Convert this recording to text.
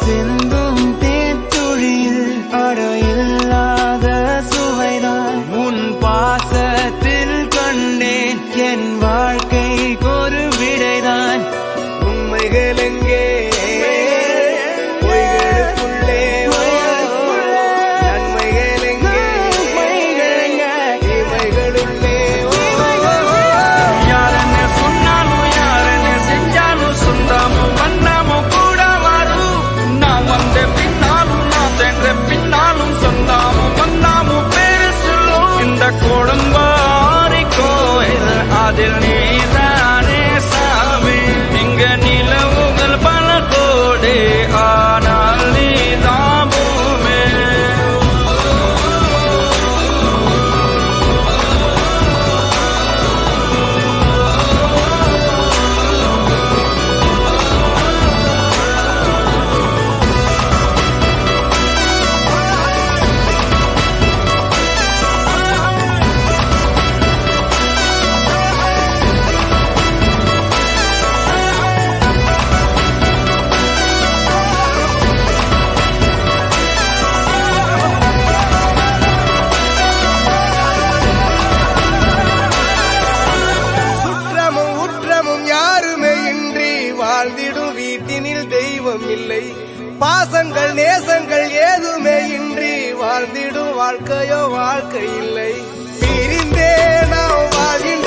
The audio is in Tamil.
சிந்தும் தேத்துழியில் அட இல்லாத சுவைதான். உன் பாசத்தில் கண்டேன் என் வாழ்க்கைக்கு ஒரு விடைதான். உண்மைகள் எங்கே பாசங்கள் நேசங்கள் ஏதுமே இன்றி வாழ்ந்திடும் வாழ்க்கையோ வாழ்க்கை இல்லை. பிரிந்தே நாம் வாழ்கின்ற